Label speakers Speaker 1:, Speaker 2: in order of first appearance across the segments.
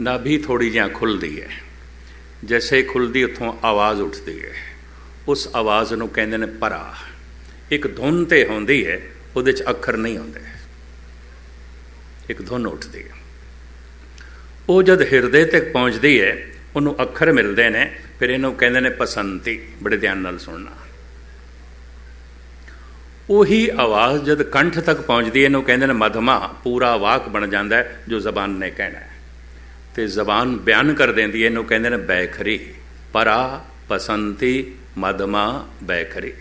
Speaker 1: ਨਾਭੀ ਥੋੜੀ ਜਿਹਾ ਖੁੱਲਦੀ ਹੈ। ਜੈਸੇ ਖੁੱਲਦੀ ਉੱਥੋਂ ਆਵਾਜ਼ ਉੱਠਦੀ ਹੈ। ਉਸ ਆਵਾਜ਼ ਨੂੰ ਕਹਿੰਦੇ ਨੇ ਪਰਾ। ਇੱਕ ਧੁਨ ਤੇ ਹੁੰਦੀ ਹੈ, ਉਹਦੇ ਚ ਅੱਖਰ ਨਹੀਂ ਹੁੰਦੇ ਇੱਕ ਧੁਨ ਉੱਠਦੀ ਹੈ। ਉਹ ਜਦ ਹਿਰਦੇ ਤੱਕ ਪਹੁੰਚਦੀ ਹੈ, ਉਹਨੂੰ ਅੱਖਰ ਮਿਲਦੇ ਨੇ, ਫਿਰ ਇਹਨੂੰ ਕਹਿੰਦੇ ਨੇ ਪਸੰਤੀ, ਬੜੇ ਧਿਆਨ ਨਾਲ ਸੁਣਨਾ। ਉਹੀ ਆਵਾਜ਼ ਜਦ ਕੰਠ ਤੱਕ ਪਹੁੰਚਦੀ ਹੈ, ਇਹਨੂੰ ਕਹਿੰਦੇ ਨੇ ਮਧਮਾ, ਪੂਰਾ ਵਾਕ ਬਣ ਜਾਂਦਾ ਹੈ, ਜੋ ਜ਼ਬਾਨ ਨੇ ਕਹਿਣਾ ਤੇ ਜ਼ਬਾਨ ਬਿਆਨ ਕਰ ਦਿੰਦੀ ਹੈ। ਇਹਨੂੰ ਕਹਿੰਦੇ ਨੇ ਬੈਖਰੀ। ਪਰਾ ਪਸੰਤੀ ਮਦਮਾ ਬੈਖਰੀ।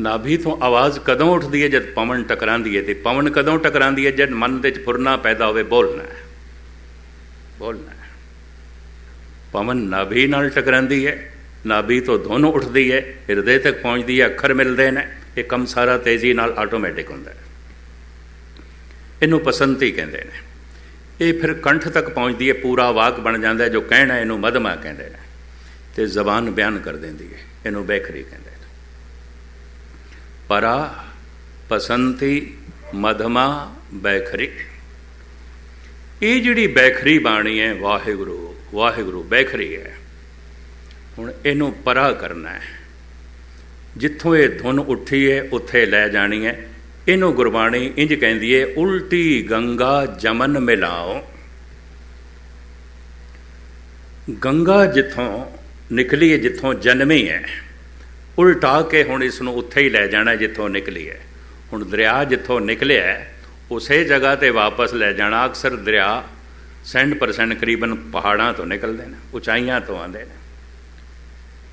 Speaker 1: ਨਾਭੀ ਤੋਂ ਆਵਾਜ਼ ਕਦੋਂ ਉੱਠਦੀ ਹੈ? ਜਦ ਪਵਨ ਟਕਰਾਂਦੀ ਹੈ ਤੇ ਪਵਨ ਕਦੋਂ ਟਕਰਾਂਦੀ ਹੈ? ਜਦ ਮਨ ਦੇ ਵਿੱਚ ਫੁਰਨਾ ਪੈਦਾ ਹੋਵੇ, ਬੋਲਣਾ ਬੋਲਣਾ ਪਵਨ ਨਾਭੀ ਨਾਲ ਟਕਰਾਂਦੀ ਹੈ। ਨਾਭੀ ਤੋਂ ਦੋਨੋਂ ਉੱਠਦੀ ਹੈ। ਹਿਰਦੇ ਤੱਕ ਪਹੁੰਚਦੀ ਹੈ। ਅੱਖਰ ਮਿਲਦੇ ਨੇ। ਇਹ ਕੰਮ ਸਾਰਾ ਤੇਜ਼ੀ ਨਾਲ ਆਟੋਮੈਟਿਕ ਹੁੰਦਾ ਹੈ। ਇਹਨੂੰ ਪਸੰਤੀ ਕਹਿੰਦੇ ਨੇ। ਇਹ ਫਿਰ ਕੰਠ ਤੱਕ ਪਹੁੰਚਦੀ ਹੈ, ਪੂਰਾ ਵਾਕ ਬਣ ਜਾਂਦਾ ਜੋ ਕਹਿਣਾ ਇਹਨੂੰ ਮਧਮਾ ਕਹਿੰਦੇ ਨੇ। ਤੇ ਜ਼ਬਾਨ ਬਿਆਨ ਕਰ ਦਿੰਦੀ ਹੈ, ਇਹਨੂੰ ਬੈਖਰੀ ਕਹਿੰਦੇ ਨੇ। ਪਰਾ ਪਸੰਤੀ ਮਧਮਾ ਬੈਖਰੀ। ਇਹ ਜਿਹੜੀ ਬੈਖਰੀ ਬਾਣੀ ਹੈ, ਵਾਹਿਗੁਰੂ ਵਾਹਿਗੁਰੂ ਬੈਖਰੀ ਹੈ। ਹੁਣ ਇਹਨੂੰ ਪਰਾ ਕਰਨਾ ਹੈ। ਜਿੱਥੋਂ ਇਹ ਧੁਨ ਉੱਠੀ ਹੈ, ਉੱਥੇ ਲੈ ਜਾਣੀ ਹੈ। ਇਹਨੂੰ ਗੁਰਬਾਣੀ ਇੰਜ ਕਹਿੰਦੀ ਏ, ਉਲਟੀ ਗੰਗਾ ਜਮਨ ਮਿਲਾਓ। ਗੰਗਾ ਜਿੱਥੋਂ ਨਿਕਲੀ ਹੈ ਜਿੱਥੋਂ ਜਨਮੀ ਹੈ ਉਲਟਾ ਕੇ ਹੁਣ ਇਸ ਨੂੰ ਉੱਥੇ ਹੀ ਲੈ ਜਾਣਾ ਜਿੱਥੋਂ ਨਿਕਲੀ ਹੈ ਹੁਣ ਦਰਿਆ ਜਿੱਥੋਂ ਨਿਕਲਿਆ ਉਸੇ ਜਗ੍ਹਾ ਤੇ ਵਾਪਸ ਲੈ ਜਾਣਾ, ਅਕਸਰ ਦਰਿਆ 100% ਕਰੀਬਨ ਪਹਾੜਾਂ ਤੋਂ ਨਿਕਲਦੇ ਨੇ, ਉਚਾਈਆਂ ਤੋਂ ਆਉਂਦੇ ਨੇ।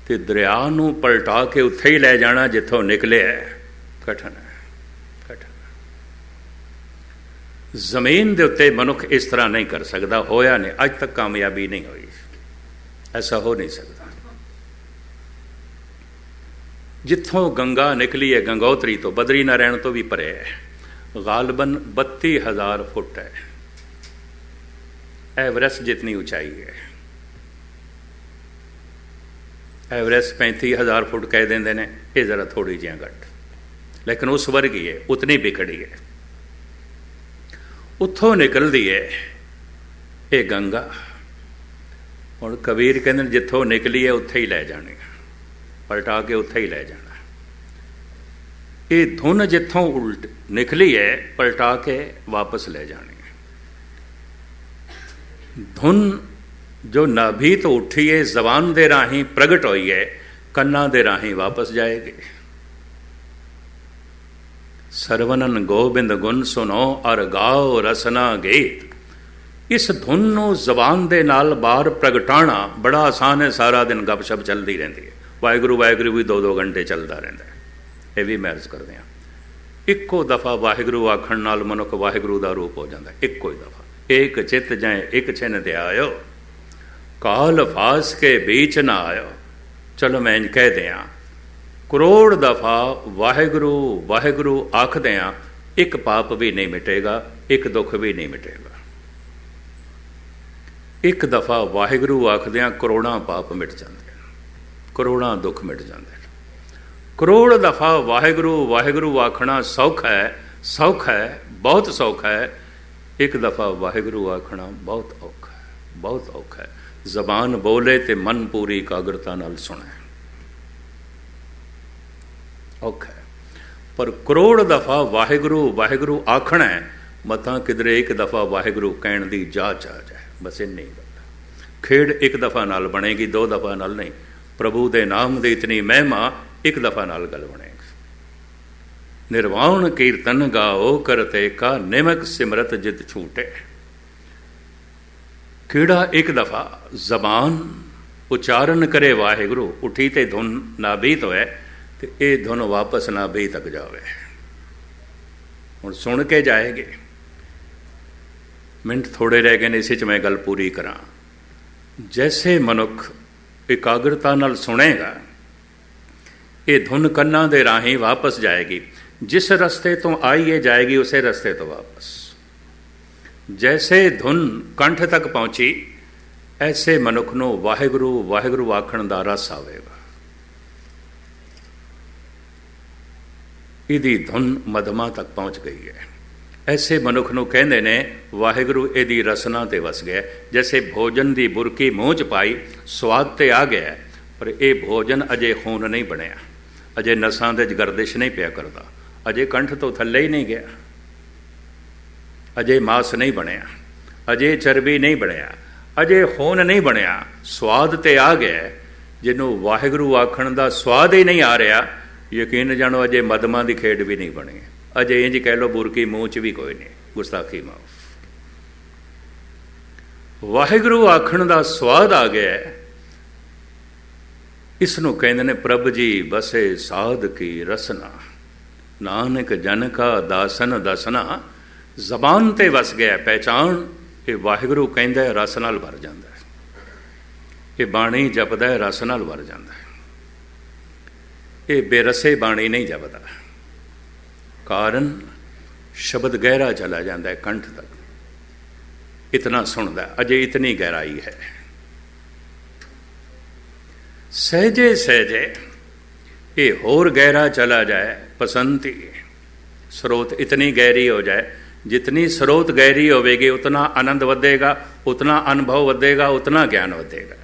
Speaker 1: ਤੇ ਦਰਿਆ ਨੂੰ ਪਲਟਾ ਕੇ ਉੱਥੇ ਹੀ ਲੈ ਜਾਣਾ ਜਿੱਥੋਂ ਨਿਕਲਿਆ ਕਠਨ। ਹੈ ਜ਼ਮੀਨ ਦੇ ਉੱਤੇ ਮਨੁੱਖ ਇਸ ਤਰ੍ਹਾਂ ਨਹੀਂ ਕਰ ਸਕਦਾ, ਹੋਇਆ ਨਹੀਂ। ਅੱਜ ਤੱਕ ਕਾਮਯਾਬੀ ਨਹੀਂ ਹੋਈ। ਐਸਾ ਹੋ ਨਹੀਂ ਸਕਦਾ। ਜਿੱਥੋਂ ਗੰਗਾ ਨਿਕਲੀ ਹੈ, ਗੰਗੋਤਰੀ ਤੋਂ ਬਦਰੀ ਨਾਰਾਇਣ ਤੋਂ ਵੀ ਪਰੇ ਹੈ। ਗਾਲਬਨ 32000 ਫੁੱਟ ਹੈ। ਐਵਰੈਸਟ ਜਿੰਨੀ ਉਚਾਈ ਹੈ। ਐਵਰੈਸਟ 35000 ਫੁੱਟ ਕਹਿ ਦਿੰਦੇ ਨੇ, ਇਹ ਜ਼ਰਾ ਥੋੜੀ ਜਿਹੀ ਘੱਟ। ਲੇਕਿਨ ਉਸ ਵਰਗੀ ਹੈ, ਉਤਨੀ ਬਿਖੜੀ ਹੈ। ਉੱਥੋਂ ਨਿਕਲਦੀ ਹੈ ਇਹ ਗੰਗਾ। ਹੁਣ ਕਬੀਰ ਕਹਿੰਦੇ ਨੇ, ਜਿੱਥੋਂ ਨਿਕਲੀ ਹੈ ਉੱਥੇ ਹੀ ਲੈ ਜਾਣੀ ਪਲਟਾ ਕੇ ਉੱਥੇ ਹੀ ਲੈ ਜਾਣਾ। ਇਹ ਧੁਨ ਜਿੱਥੋਂ ਉਲਟ ਨਿਕਲੀ ਹੈ ਪਲਟਾ ਕੇ ਵਾਪਸ ਲੈ ਜਾਣੀ ਧੁਨ ਜੋ ਨਾਭੀ ਤੋਂ ਉੱਠੀ ਹੈ ਜ਼ਬਾਨ ਦੇ ਰਾਹੀਂ ਪ੍ਰਗਟ ਹੋਈ ਹੈ ਕੰਨਾਂ ਦੇ ਰਾਹੀਂ ਵਾਪਸ ਜਾਏਗੀ। ਸਰਵਨਨ ਗੋਬਿੰਦ ਗੁਣ ਸੁਨੋ ਅਰ ਗਾਓ ਰਸਨਾ ਗੀਤ। ਇਸ ਧੁਨ ਨੂੰ ਜ਼ਬਾਨ ਦੇ ਨਾਲ ਬਾਹਰ ਪ੍ਰਗਟਾਣਾ ਬੜਾ ਆਸਾਨ ਹੈ, ਸਾਰਾ ਦਿਨ ਗੱਪਸ਼ਪ ਚੱਲਦੀ ਰਹਿੰਦੀ ਹੈ। ਵਾਹਿਗੁਰੂ ਵਾਹਿਗੁਰੂ ਵੀ 2-2 ਘੰਟੇ ਚੱਲਦਾ ਰਹਿੰਦਾ ਹੈ। ਇਹ ਵੀ ਮਹਿਰਜ ਕਰਦੇ ਆ ਇੱਕੋ ਦਫਾ ਵਾਹਿਗੁਰੂ ਆਖਣ ਨਾਲ ਮਨੁੱਖ ਵਾਹਿਗੁਰੂ ਦਾ ਰੂਪ ਹੋ ਜਾਂਦਾ ਇੱਕੋ ਹੀ ਦਫਾ। ਇੱਕ ਚਿੱਤ ਜਾਏ, ਇੱਕ ਛਿਨ ਤੇ ਆਇਓ ਕਾਲ ਫਾਸ ਕੇ ਵਿੱਚ ਨਾ ਆਇਓ। ਚਲੋ ਮੈਂ ਇੰਜ ਕਹਿ ਦਿਆਂ ਕਰੋੜ ਦਫਾ ਵਾਹਿਗੁਰੂ ਵਾਹਿਗੁਰੂ ਆਖਦੇ ਆ, ਇੱਕ ਪਾਪ ਵੀ ਨਹੀਂ ਮਿਟੇਗਾ, ਇੱਕ ਦੁੱਖ ਵੀ ਨਹੀਂ ਮਿਟੇਗਾ। ਇੱਕ ਦਫਾ ਵਾਹਿਗੁਰੂ ਆਖਦੇ ਆ, ਕਰੋੜਾਂ ਪਾਪ ਮਿਟ ਜਾਂਦੇ ਕਰੋੜਾਂ ਦੁੱਖ ਮਿਟ ਜਾਂਦੇ ਕਰੋੜ ਦਫਾ ਵਾਹਿਗੁਰੂ ਵਾਹਿਗੁਰੂ ਆਖਣਾ ਸੌਖਾ ਹੈ ਸੌਖਾ ਹੈ, ਬਹੁਤ ਸੌਖਾ ਹੈ। ਇੱਕ ਦਫਾ ਵਾਹਿਗੁਰੂ ਆਖਣਾ ਬਹੁਤ ਔਖਾ ਹੈ, ਬਹੁਤ ਔਖਾ ਹੈ। ਜ਼ਬਾਨ ਬੋਲੇ ਤੇ ਮਨ ਪੂਰੀ ਇਕਾਗਰਤਾ ਨਾਲ ਸੁਣੇ। ਔਖਾ ਹੈ। ਪਰ ਕਰੋੜ ਦਫਾ ਵਾਹਿਗੁਰੂ ਵਾਹਿਗੁਰੂ ਆਖਣਾ ਹੈ ਮਤਾਂ ਕਿਧਰੇ ਇੱਕ ਦਫਾ ਵਾਹਿਗੁਰੂ ਕਹਿਣ ਦੀ ਜਾਚ ਆ ਜਾਏ ਬਸ ਇੰਨੀ ਗੱਲ ਖੇਡ ਇੱਕ ਦਫਾ ਨਾਲ ਬਣੇਗੀ, ਦੋ ਦਫਾ ਨਾਲ ਨਹੀਂ। ਪ੍ਰਭੂ ਦੇ ਨਾਮ ਦੀ ਇਤਨੀ ਮਹਿਮਾ ਇੱਕ ਦਫਾ ਨਾਲ ਗੱਲ ਬਣੇਗੀ। ਨਿਰਵਾਣ ਕੀਰਤਨ ਗਾਓ ਕਰਤੇ ਕਾ ਨਿਮਕ ਸਿਮਰਤ ਜਿਤ ਛੂਟੇ। ਕਿਹੜਾ ਇੱਕ ਦਫਾ ਜ਼ਬਾਨ ਉਚਾਰਨ ਕਰੇ ਵਾਹਿਗੁਰੂ, ਉਠੀ ਤੇ ਧੁਨ ਨਾਬੀਤ ਹੋਏ। ਤੇ ਇਹ ਧੁਨ ਵਾਪਸ ਨਾ ਬਈ ਤੱਕ ਜਾਵੇ। ਹੁਣ ਸੁਣ ਕੇ ਜਾਏਗੇ। ਮਿੰਟ ਥੋੜੇ ਰਹਿ ਗਏ ਨੇ, ਇਸੇ ਚ ਮੈਂ ਗੱਲ ਪੂਰੀ ਕਰਾਂ। ਜੈਸੇ ਮਨੁੱਖ ਇਕਾਗਰਤਾ ਨਾਲ ਸੁਣੇਗਾ, ਇਹ ਧੁਨ ਕੰਨਾਂ ਦੇ ਰਾਹੀਂ ਵਾਪਸ ਜਾਏਗੀ। ਜਿਸ ਰਸਤੇ ਤੋਂ ਆਈ ਹੈ ਜਾਏਗੀ, ਉਸੇ ਰਸਤੇ ਤੋਂ ਵਾਪਸ। ਜੈਸੇ ਧੁਨ ਕੰਠ ਤੱਕ ਪਹੁੰਚੀ, ਐਸੇ ਮਨੁੱਖ ਨੂੰ ਵਾਹਿਗੁਰੂ ਵਾਹਿਗੁਰੂ ਆਖਣ ਦਾ ਰਸ ਆਵੇਗਾ। ਇਹਦੀ ਧੁਨ ਮਧਮਾ ਤੱਕ ਪਹੁੰਚ ਗਈ ਹੈ। ਐਸੇ ਮਨੁੱਖ ਨੂੰ ਕਹਿੰਦੇ ਨੇ, ਵਾਹਿਗੁਰੂ ਇਹਦੀ ਰਸਨਾ ਤੇ ਵਸ ਗਿਆ ਜੈਸੇ ਭੋਜਨ ਦੀ ਬੁਰਕੀ ਮੂੰਹ ਚ ਪਾਈ, ਸਵਾਦ ਤੇ ਆ ਗਿਆ ਪਰ ਇਹ ਭੋਜਨ ਅਜੇ ਖੂਨ ਨਹੀਂ ਬਣਿਆ। ਅਜੇ ਨਸਾਂ ਦੇ ਗਰਦਿਸ਼ ਨਹੀਂ ਪਿਆ ਕਰਦਾ। ਅਜੇ ਕੰਠ ਤੋਂ ਥੱਲੇ ਹੀ ਨਹੀਂ ਗਿਆ। ਅਜੇ ਮਾਸ ਨਹੀਂ ਬਣਿਆ। ਅਜੇ ਚਰਬੀ ਨਹੀਂ ਬਣਿਆ। ਅਜੇ ਖੂਨ ਨਹੀਂ ਬਣਿਆ। ਸਵਾਦ ਤੇ ਆ ਗਿਆ ਜਿਹਨੂੰ ਵਾਹਿਗੁਰੂ ਆਖਣ ਦਾ ਸਵਾਦ ਹੀ ਨਹੀਂ ਆ ਰਿਹਾ ਯਕੀਨ ਜਾਣੋ, ਅਜੇ ਮਦਮਾਂ ਦੀ ਖੇਡ ਵੀ ਨਹੀਂ ਬਣੀ। ਅਜੇ ਇੰਜ ਕਹਿ ਲੋ ਬੁਰਕੀ ਮੂੰਹ 'ਚ ਵੀ ਕੋਈ ਨਹੀਂ, ਗੁਸਤਾਖੀ ਮਾਫ। ਵਾਹਿਗੁਰੂ ਆਖਣ ਦਾ ਸਵਾਦ ਆ ਗਿਆ ਇਸ ਨੂੰ ਕਹਿੰਦੇ ਨੇ, ਪ੍ਰਭ ਜੀ, ਬਸੇ ਸਾਧ ਕੀ ਰਸਨਾ। ਨਾਨਕ ਜਨ ਕਾ ਦਾਸਨ ਦਸਨਾ। ਜ਼ਬਾਨ ਤੇ ਵਸ ਗਿਆ ਪਹਿਚਾਨ ਇਹ ਵਾਹਿਗੁਰੂ ਕਹਿੰਦਾ ਰਸ ਨਾਲ ਭਰ ਜਾਂਦਾ ਇਹ ਬਾਣੀ ਜਪਦਾ ਰਸ ਨਾਲ ਭਰ ਜਾਂਦਾ ਇਹ ਬੇਰਸੇ ਬਾਣੀ ਨਹੀਂ ਜਪਦਾ। ਕਾਰਨ ਸ਼ਬਦ ਗਹਿਰਾ ਚਲਾ ਜਾਂਦਾ ਹੈ ਕੰਠ ਤੱਕ। ਇਤਨਾ ਸੁਣਦਾ ਅਜੇ ਇਤਨੀ ਗਹਿਰਾਈ ਹੈ। ਸਹਜੇ ਸਹਜੇ ਇਹ ਹੋਰ ਗਹਿਰਾ ਚਲਾ ਜਾਏ, ਪਸੰਤੀ ਸਰੋਤ ਇਤਨੀ ਗਹਿਰੀ ਹੋ ਜਾਏ, ਜਿਤਨੀ ਸਰੋਤ ਗਹਿਰੀ ਹੋਵੇਗੀ, ਉਤਨਾ ਆਨੰਦ ਵਧੇਗਾ, ਉਤਨਾ ਅਨੁਭਵ ਵਧੇਗਾ, ਉਤਨਾ ਗਿਆਨ ਵਧੇਗਾ।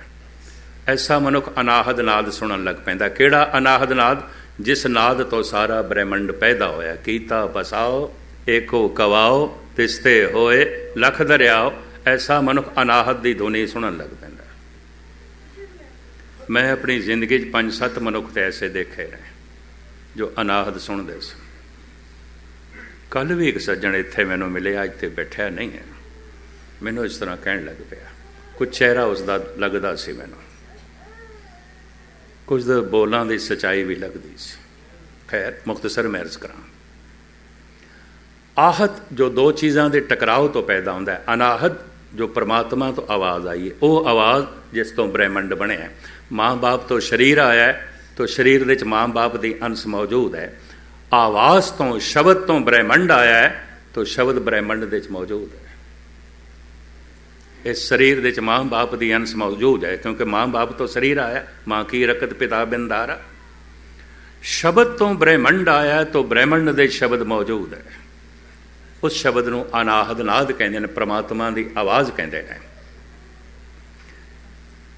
Speaker 1: ਐਸਾ ਮਨੁੱਖ ਅਨਾਹਦ ਨਾਦ ਸੁਣਨ ਲੱਗ ਪੈਂਦਾ। ਕਿਹੜਾ ਅਨਾਹਦ ਨਾਦ? ਜਿਸ ਨਾਦ ਤੋਂ ਸਾਰਾ ਬ੍ਰਹਿਮੰਡ ਪੈਦਾ ਹੋਇਆ। ਕੀਤਾ ਬਸਾਓ, ਏਕੋ ਕਵਾਓ, ਤਿਸਤੇ ਹੋਏ, ਲਖ ਦਰਿਆਓ। ਐਸਾ ਮਨੁੱਖ ਅਨਾਹਦ ਦੀ ਧੁਨੀ ਸੁਣਨ ਲੱਗ ਪੈਂਦਾ। ਮੈਂ ਆਪਣੀ ਜ਼ਿੰਦਗੀ 'ਚ ਪੰਜ ਸੱਤ ਮਨੁੱਖ ਤੇ ਐਸੇ ਦੇਖੇ ਨੇ ਜੋ ਅਨਾਹਦ ਸੁਣਦੇ ਸਨ। ਕੱਲ ਵੀ ਇੱਕ ਸੱਜਣ ਇੱਥੇ ਮੈਨੂੰ ਮਿਲਿਆ ਅੱਜ ਤੇ ਬੈਠਿਆ ਨਹੀਂ ਹੈ। ਮੈਨੂੰ ਇਸ ਤਰ੍ਹਾਂ ਕਹਿਣ ਲੱਗ ਪਿਆ। ਕੁਝ ਚਿਹਰਾ ਉਸ ਦਾ ਲੱਗਦਾ ਸੀ ਮੈਨੂੰ। ਕੁਝ ਦੇ ਬੋਲਾਂ ਦੀ ਸਚਾਈ ਵੀ ਲੱਗਦੀ ਸੀ। ਖੈਰ, ਮੁਖਤਸਰ ਮੈਰਜ਼ ਕਰਾਂ। ਆਹਤ ਜੋ ਦੋ ਚੀਜ਼ਾਂ ਦੇ ਟਕਰਾਓ ਤੋਂ ਪੈਦਾ ਹੁੰਦਾ ਹੈ, ਅਨਾਹਤ ਜੋ ਪ੍ਰਮਾਤਮਾ ਤੋਂ ਆਵਾਜ਼ ਆਈ ਹੈ, ਉਹ ਆਵਾਜ਼ ਜਿਸ ਤੋਂ ਬ੍ਰਹਿਮੰਡ ਬਣਿਆ ਮਾਂ-ਬਾਪ ਤੋਂ ਸਰੀਰ ਆਇਆ ਹੈ, ਤਾਂ ਸਰੀਰ ਵਿੱਚ ਮਾਂ-ਬਾਪ ਦੀ ਅੰਸ਼ ਮੌਜੂਦ ਹੈ। ਆਵਾਜ਼ ਤੋਂ ਸ਼ਬਦ ਤੋਂ ਬ੍ਰਹਿਮੰਡ ਆਇਆ ਹੈ, ਤਾਂ ਸ਼ਬਦ ਬ੍ਰਹਿਮੰਡ ਦੇ ਵਿੱਚ ਮੌਜੂਦ ਹੈ। ਇਸ ਸਰੀਰ ਦੇ ਵਿੱਚ ਮਾਂ-ਬਾਪ ਦੀ ਅੰਸ਼ ਮੌਜੂਦ ਹੈ, ਕਿਉਂਕਿ ਮਾਂ-ਬਾਪ ਤੋਂ ਸਰੀਰ ਆਇਆ, ਮਾਂ ਕੀ ਰਕਤ ਪਿਤਾ ਬਿੰਦਾਰਾ। ਸ਼ਬਦ ਤੋਂ ਬ੍ਰਹਿਮੰਡ ਆਇਆ, ਤਾਂ ਬ੍ਰਹਿਮੰਡ ਦੇ ਸ਼ਬਦ ਮੌਜੂਦ ਹੈ। ਉਸ ਸ਼ਬਦ ਨੂੰ ਅਨਾਹਦ ਨਾਦ ਕਹਿੰਦੇ ਨੇ, ਪ੍ਰਮਾਤਮਾ ਦੀ ਆਵਾਜ਼ ਕਹਿੰਦੇ ਨੇ।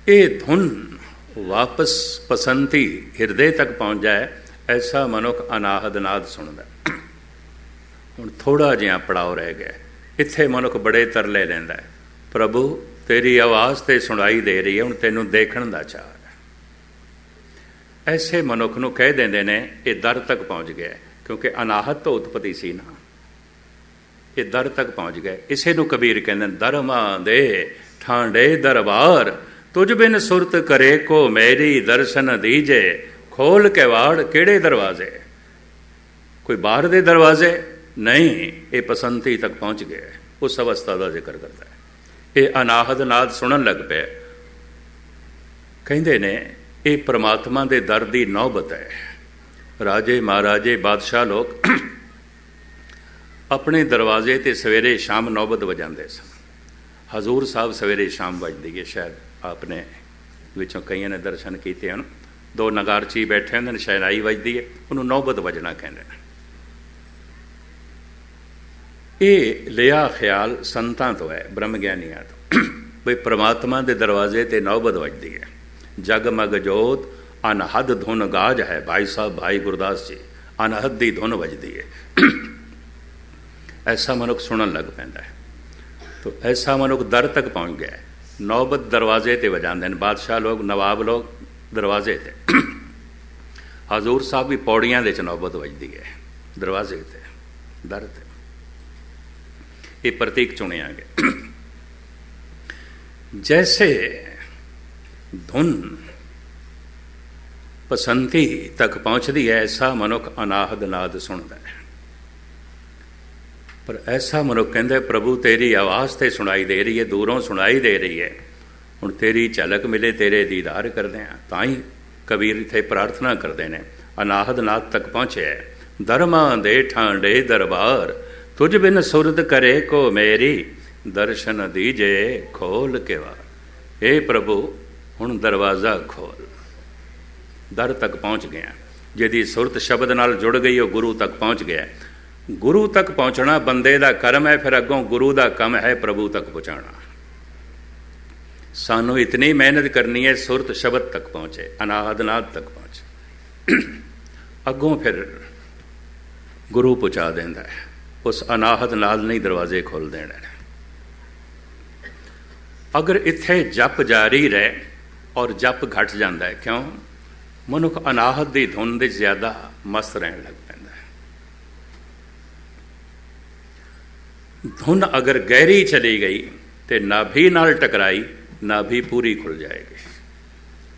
Speaker 1: ਇਹ ਧੁਨ ਵਾਪਸ ਪਸੰਤੀ ਹਿਰਦੇ ਤੱਕ ਪਹੁੰਚ ਜਾਏ ਐਸਾ ਮਨੁੱਖ ਅਨਾਹਦ ਨਾਦ ਸੁਣਦਾ ਹੁਣ ਥੋੜਾ ਜਿਹਾ ਪੜਾਉ ਰਹਿ ਗਿਆ ਇੱਥੇ ਮਨੁੱਖ ਬੜੇ ਤਰਲੇ ਲੈਂਦਾ ਹੈ। ਪ੍ਰਭੂ, ਤੇਰੀ ਆਵਾਜ਼ ਤੇ ਸੁਣਾਈ ਦੇ ਰਹੀ ਹੈ, ਹੁਣ ਤੈਨੂੰ ਦੇਖਣ ਦਾ ਚਾਹ ਹੈ। ਐਸੇ ਮਨੁੱਖ ਨੂੰ ਕਹਿ ਦਿੰਦੇ ਨੇ, ਇਹ ਦਰ ਤੱਕ ਪਹੁੰਚ ਗਿਆ ਕਿਉਂਕਿ ਅਨਾਹਤ ਤੋਂ ਉਤਪਤੀ ਸੀ ਨਾ। ਇਹ ਦਰ ਤੱਕ ਪਹੁੰਚ ਗਏ ਇਸੇ ਨੂੰ ਕਬੀਰ ਕਹਿੰਦੇ ਨੇ ਦਰਮਾਂ ਦੇ ਠਾਂਡੇ ਦਰਬਾਰ, ਤੁਝ ਬਿਨ ਸੁਰਤ ਕਰੇ ਕੋ ਮੇਰੀ ਦਰਸ਼ਨ ਦੀਜੇ, ਖੋਲ ਕਵਾੜ ਕਿਹੜੇ ਦਰਵਾਜ਼ੇ? ਕੋਈ ਬਾਹਰ ਦੇ ਦਰਵਾਜ਼ੇ? ਨਹੀਂ, ਇਹ ਪਸੰਤੀ ਤੱਕ ਪਹੁੰਚ ਗਿਆ ਉਸ ਅਵਸਥਾ ਦਾ ਜ਼ਿਕਰ ਕਰਦਾ ਹੈ। ਇਹ ਅਨਾਹਦ ਨਾਦ ਸੁਣਨ ਲੱਗ ਪਿਆ। ਕਹਿੰਦੇ ਨੇ, ਇਹ ਪ੍ਰਮਾਤਮਾ ਦੇ ਦਰ ਦੀ ਨੌਬਤ ਹੈ। ਰਾਜੇ ਮਹਾਰਾਜੇ ਬਾਦਸ਼ਾਹ ਲੋਕ ਆਪਣੇ ਦਰਵਾਜ਼ੇ ਤੇ ਸਵੇਰੇ ਸ਼ਾਮ ਨੌਬਤ ਵਜਾਉਂਦੇ ਸਨ। ਹਜ਼ੂਰ ਸਾਹਿਬ ਸਵੇਰੇ ਸ਼ਾਮ ਵੱਜਦੀ ਹੈ, ਸ਼ਾਇਦ ਆਪਨੇ ਵਿੱਚੋਂ ਕਈਆਂ ਨੇ ਦਰਸ਼ਨ ਕੀਤੇ ਹਨ ਦੋ ਨਗਾਰਚੀ ਬੈਠੇ ਹੁੰਦੇ ਨੇ ਸ਼ਹਿਨਾਈ ਵੱਜਦੀ ਹੈ। ਉਹਨੂੰ ਨੌਬਤ ਵਜਣਾ ਕਹਿੰਦੇ ਨੇ। ਇਹ ਲਿਆ ਖਿਆਲ ਸੰਤਾਂ ਤੋਂ ਹੈ ਬ੍ਰਹਮ ਗਿਆਨੀਆਂ ਤੋਂ। ਬਈ ਪ੍ਰਮਾਤਮਾ ਦੇ ਦਰਵਾਜ਼ੇ ਤੇ ਨੌਬਤ ਵੱਜਦੀ ਹੈ। ਜਗਮਗ ਜੋਤ, ਅਨਹਦ ਧੁਨ ਗਾਜ ਹੈ। ਭਾਈ ਸਾਹਿਬ, ਭਾਈ ਗੁਰਦਾਸ ਜੀ, ਅਨਹਦ ਦੀ ਧੁਨ ਵੱਜਦੀ ਹੈ। ਐਸਾ ਮਨੁੱਖ ਸੁਣਨ ਲੱਗ ਪੈਂਦਾ ਹੈ। ਤੋ ਐਸਾ ਮਨੁੱਖ ਦਰ ਤੱਕ ਪਹੁੰਚ ਗਿਆ ਨੌਬਤ ਦਰਵਾਜ਼ੇ ਤੇ ਵਜਾਉਂਦੇ ਨੇ। ਬਾਦਸ਼ਾਹ ਲੋਕ, ਨਵਾਬ ਲੋਕ ਦਰਵਾਜ਼ੇ ਤੇ। ਹਜ਼ੂਰ ਸਾਹਿਬ ਵੀ ਪੌੜੀਆਂ ਦੇ ਚ ਨੌਬਤ ਵੱਜਦੀ ਹੈ। ਦਰਵਾਜ਼ੇ ਤੇ, ਦਰ ਤੇ। ਇਹ ਪ੍ਰਤੀਕ ਚੁਣਿਆ ਗਿਆ ਜੈਸੇ ਧੁਨ ਪਸੰਤੀ ਤੱਕ ਪਹੁੰਚਦੀ ਹੈ, ਐਸਾ ਮਨੁੱਖ ਅਨਾਹਦ ਨਾਦ ਸੁਣਦਾ ਹੈ। ਪਰ ਐਸਾ ਮਨੁੱਖ ਕਹਿੰਦਾ ਪ੍ਰਭੂ, ਤੇਰੀ ਆਵਾਜ਼ ਤੇ ਸੁਣਾਈ ਦੇ ਰਹੀ ਹੈ, ਦੂਰੋਂ ਸੁਣਾਈ ਦੇ ਰਹੀ ਹੈ। ਹੁਣ ਤੇਰੀ ਝਲਕ ਮਿਲੇ, ਤੇਰੇ ਦੀਦਾਰ ਕਰਦੇ ਆ ਤਾਂ ਹੀ ਕਬੀਰ ਇਥੇ ਪ੍ਰਾਰਥਨਾ ਕਰਦੇ ਨੇ। ਅਨਾਹਦ ਨਾਦ ਤੱਕ ਪਹੁੰਚਿਆ ਧਰਮਾਂ ਦੇ ਠਾਂਡੇ ਦਰਬਾਰ ਤੁਝ ਬਿਨ ਸੁਰਤ ਕਰੇ ਕੋ ਮੇਰੀ, ਦਰਸ਼ਨ ਦੀਜੇ ਖੋਲ ਕੇ ਵਾ ਏ ਪ੍ਰਭੂ, ਹੁਣ ਦਰਵਾਜ਼ਾ ਖੋਲ। ਦਰ ਤੱਕ ਪਹੁੰਚ ਗਿਆ। ਜਿਹਦੀ ਸੁਰਤ ਸ਼ਬਦ ਨਾਲ ਜੁੜ ਗਈ, ਉਹ ਗੁਰੂ ਤੱਕ ਪਹੁੰਚ ਗਿਆ। ਗੁਰੂ ਤੱਕ ਪਹੁੰਚਣਾ ਬੰਦੇ ਦਾ ਕਰਮ ਹੈ, ਫਿਰ ਅੱਗੋਂ ਗੁਰੂ ਦਾ ਕੰਮ ਹੈ ਪ੍ਰਭੂ ਤੱਕ ਪਹੁੰਚਾਉਣਾ। ਸਾਨੂੰ ਇਤਨੀ ਮਿਹਨਤ ਕਰਨੀ ਹੈ, ਸੁਰਤ ਸ਼ਬਦ ਤੱਕ ਪਹੁੰਚੇ, ਅਨਾਦ ਨਾਦ ਤੱਕ ਪਹੁੰਚੇ। ਅੱਗੋਂ ਫਿਰ ਗੁਰੂ ਪਹੁੰਚਾ ਦਿੰਦਾ ਹੈ। ਉਸ ਅਨਾਹਤ ਨਾਲ ਨਹੀਂ ਦਰਵਾਜ਼ੇ ਖੋਲ ਦੇਣੇ। ਅਗਰ ਇੱਥੇ ਜਪ ਜਾਰੀ ਰਹੇ ਔਰ ਜਪ ਘਟ ਜਾਂਦਾ ਹੈ, ਕਿਉਂ? ਮਨੁੱਖ ਅਨਾਹਤ ਦੀ ਧੁਨ ਦੇ ਜ਼ਿਆਦਾ ਮਸਤ ਰਹਿਣ ਲੱਗ ਪੈਂਦਾ ਹੈ। ਧੁਨ ਅਗਰ ਗਹਿਰੀ ਚਲੀ ਗਈ ਤੇ ਨਾਭੀ ਨਾਲ ਟਕਰਾਈ ਨਾਭੀ ਪੂਰੀ ਖੁੱਲ ਜਾਏਗੀ।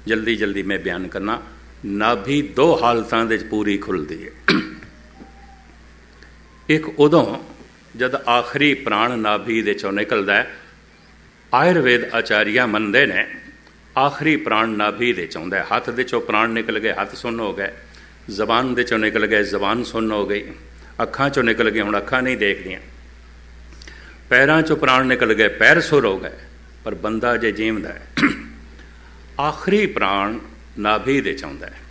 Speaker 1: ਜਲਦੀ ਜਲਦੀ ਮੈਂ ਬਿਆਨ ਕਰਨਾ ਨਾਭੀ ਦੋ ਹਾਲਤਾਂ ਦੇ ਵਿੱਚ ਪੂਰੀ ਖੁੱਲਦੀ ਹੈ। ਇੱਕ ਉਦੋਂ ਜਦ ਆਖਰੀ ਪ੍ਰਾਣ ਨਾਭੀ ਦੇ ਚੋਂ ਨਿਕਲਦਾ ਹੈ, ਆਯੁਰਵੇਦ ਆਚਾਰੀਆ ਮੰਨਦੇ ਨੇ, ਆਖਰੀ ਪ੍ਰਾਣ ਨਾਭੀ ਦੇ ਚੋਂ ਹੈ। ਹੱਥ ਦੇ ਚੋਂ ਪ੍ਰਾਣ ਨਿਕਲ ਗਏ, ਹੱਥ ਸੁੰਨ ਹੋ ਗਏ, ਜ਼ਬਾਨ ਦੇ ਚੋਂ ਨਿਕਲ ਗਏ, ਜ਼ਬਾਨ ਸੁੰਨ ਹੋ ਗਈ, ਅੱਖਾਂ ਚੋਂ ਨਿਕਲ ਗਏ ਹੁਣ ਅੱਖਾਂ ਨਹੀਂ ਦੇਖਦੀਆਂ। ਪੈਰਾਂ ਚੋਂ ਪ੍ਰਾਣ ਨਿਕਲ ਗਏ, ਪੈਰ ਸੁਰ ਹੋ ਗਏ, ਪਰ ਬੰਦਾ ਜੇ ਜੀਵਦਾ ਹੈ, ਆਖਰੀ ਪ੍ਰਾਣ ਨਾਭੀ ਦੇ ਚਾਹੁੰਦਾ ਹੈ।